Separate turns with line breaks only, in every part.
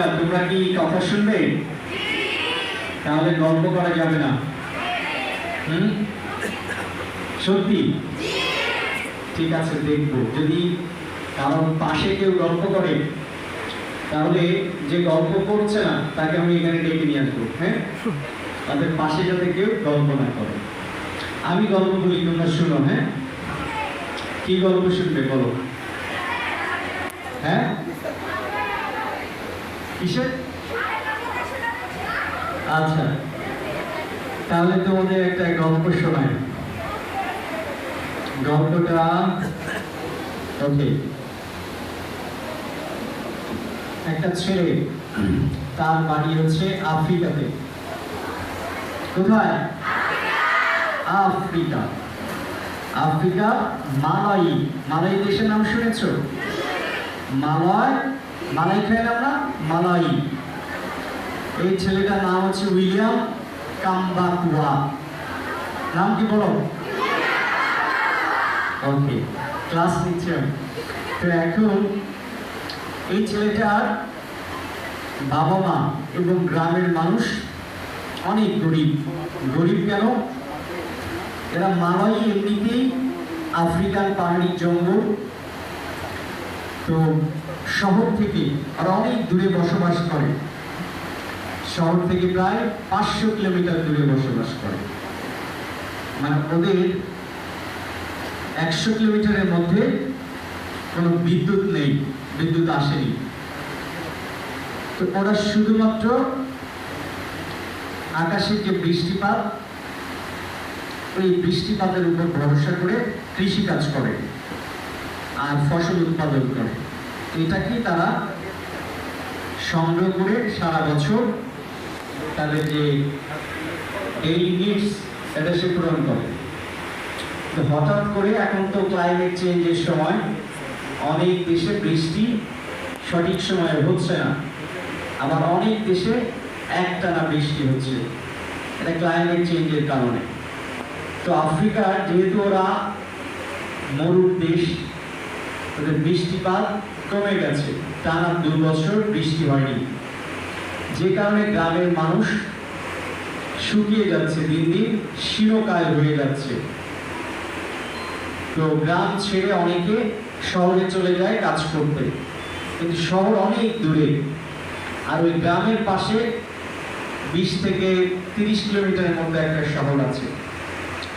ছেলেরা তোমরা কি কথা শুনবে? তাহলে গল্প করা যাবে না। সত্যি? ঠিক আছে, দেখব। যদি কারণ পাশে কেউ গল্প করে, তাহলে যে গল্প করছে না, তাকে আমি এখানে ডেকে নিয়ে আসব হ্যাঁ? তাদের পাশে যাতে কেউ গল্প না করে। আমি গল্প বলি, তোমরা শুনো হ্যাঁ? কি গল্প শুনবে, বলো? হ্যাঁ? আচ্ছা তাহলে তোমাদের একটা গল্প শোনায় গল্পটা, ওকে। একটা ছেলে, তার বাড়ি হচ্ছে আফ্রিকাতে। কোথায়? আফ্রিকা। আফ্রিকা মালাই মালাই দেশের নাম শুনেছো? মালয় মালাই খাই আমরা, মালাই। এই ছেলেটার নাম হচ্ছে উইলিয়াম কাম্বাকুয়া। নাম কি বলো? ওকে ক্লাস নিচ্ছে তো এখন এই ছেলেটার বাবা মা এবং গ্রামের মানুষ অনেক গরিব। গরিব কেন? এরা মালাই এমনিতেই আফ্রিকান পাহাড়ি জঙ্গল তো শহর থেকে আর অনেক দূরে বসবাস করে। শহর থেকে প্রায় পাঁচশো কিলোমিটার দূরে বসবাস করে। মানে ওদের একশো কিলোমিটারের মধ্যে কোনো বিদ্যুৎ নেই, বিদ্যুৎ আসেনি। তো ওরা শুধুমাত্র আকাশের যে বৃষ্টিপাত, ওই বৃষ্টিপাতের উপর ভরসা করে কৃষি কাজ করে। আর ফসল উৎপাদন করে। এটাকে তারা সংগ্রহ করে সারা বছর তাদের যে ডেইলি নিডস এটা সে পূরণ করে। তো হঠাৎ করে এখন তো ক্লাইমেট চেঞ্জের সময় অনেক দেশে বৃষ্টি সঠিক সময়ে হচ্ছে না। আবার অনেক দেশে একটানা বৃষ্টি হচ্ছে। এটা ক্লাইমেট চেঞ্জের কারণে। তো আফ্রিকার যেহেতু ওরা মরুর দেশ ওদের বৃষ্টিপাত কমে গেছে। টানা দু বছর বৃষ্টি হয়নি। যে কারণে গ্রামের মানুষ শুকিয়ে যাচ্ছে, দিন দিন শিরকায় হয়ে যাচ্ছে। তো গ্রাম ছেড়ে অনেকে শহরে চলে যায় কাজ করতে। কিন্তু শহর অনেক দূরে। আর ওই গ্রামের পাশে বিশ থেকে তিরিশ কিলোমিটারের মধ্যে একটা শহর আছে।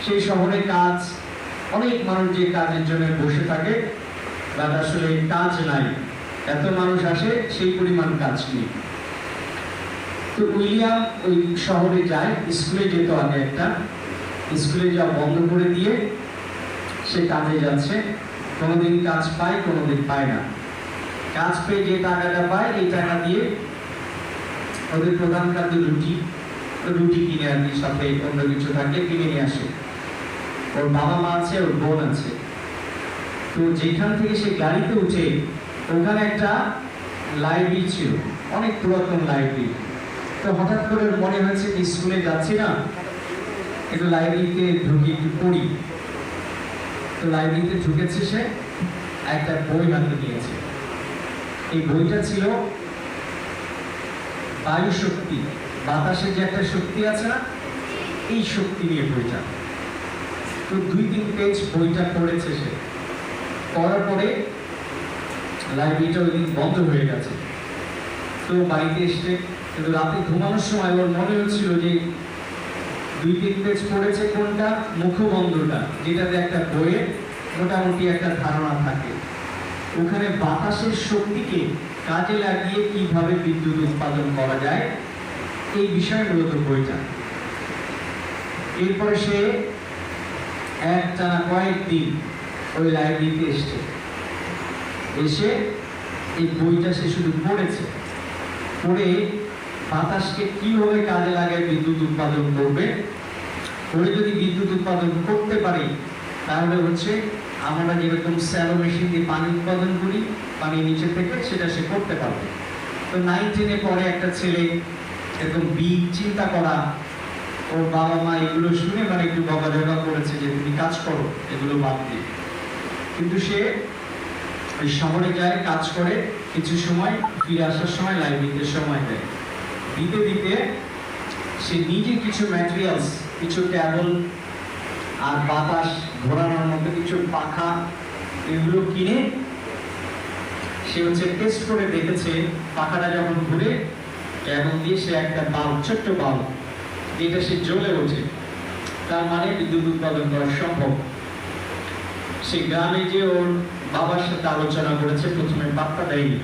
সেই শহরে কাজ, অনেক মানুষ যে কাজের জন্য বসে থাকে তার আসলে কাজ নাই। এত মানুষ আসে, সেই পরিমাণ কাজ নেই। তো উইলিয়াম ওই শহরে যায়, স্কুলে যেত আগে একটা। স্কুলে যাওয়া বন্ধ করে দিয়ে সে কাজে যাচ্ছে। কোনোদিন কাজ পায়, কোনোদিন পায় না। কাজ পেয়ে যে টাকাটা পায়, এই টাকা দিয়ে ওদের প্রধান খাদ্য রুটি রুটি কিনে কি সাথে অন্য কিছু থাকলে কিনে নিয়ে আসে। ওর বাবা মা আছে, ওর বোন আছে। তো যেখান থেকে সে গাড়িতে উঠে ওখানে একটা লাইব্রেরি ছিল, অনেক পুরাতন লাইব্রেরি তো হঠাৎ করে মনে হয়েছে যে স্কুলে যাচ্ছি না, একটু লাইব্রেরিতে ঢুকি পড়ি। তো লাইব্রেরিতে ঢুকেছে সে, একটা বই হাতে নিয়েছে। এই বইটা ছিল বায়ু শক্তি, বাতাসের যে একটা শক্তি আছে না, এই শক্তি নিয়ে বইটা। তো দুই তিন পেজ বইটা পড়েছে সে। পড়ার পরে লাইব্রেরিটা ওই দিন বন্ধ হয়ে গেছে। তো বাড়িতে এসে কিন্তু রাতে ঘুমানোর সময় ওর মনে হচ্ছিল যে দুই তিন পেজ পড়েছে কোনটা? মুখবন্ধটা, যেটাতে একটা বইয়ে মোটামুটি একটা ধারণা থাকে। ওখানে বাতাসের শক্তিকে কাজে লাগিয়ে কীভাবে বিদ্যুৎ উৎপাদন করা যায়, এই বিষয়ে মূলত বইটা। এরপরে সে এক টানা কয়েকদিন ওই লাইব্রেরিতে এসছে। এসে এই বইটা সে শুধু পড়েছে। পড়ে বাতাসকে কীভাবে কাজে লাগায় বিদ্যুৎ উৎপাদন করবে? করে যদি বিদ্যুৎ উৎপাদন করতে পারি, তাহলে হচ্ছে আমরা যেরকম স্যালো মেশিন দিয়ে পানি উৎপাদন করি, পানি নিচে থেকে সেটা সে করতে পারবে। তো নাইন টেনে পরে একটা ছেলে এরকম বি চিন্তা করা। ওর বাবা মা এগুলো শুনে মানে একটু বকাঝকা করেছে যে, তুমি কাজ করো, এগুলো বাদ দিয়ে। কিন্তু সে শহরে যায়, কাজ করে, কিছু সময় ফিরে আসার সময় লাইট দিতে সময় দেয়। দিতে দিতে সে নিজে কিছু ম্যাটেরিয়ালস কিছু ট্যাবল আর বাতাস ঘোরানোর মতো কিছু পাখা এগুলো কিনে সে হচ্ছে টেস্ট করে দেখেছে। পাখাটা যখন ঘুরে ট্যাবল দিয়ে সে একটা বাল্ব, ছোট্ট বাল্ব, যেটা সে জ্বলে ওঠে। তার মানে বিদ্যুৎ উৎপাদন করা সম্ভব। সে গানে যে ওর বাবার সাথে আলোচনা করেছে প্রথমে পাত্তা দেয়নি।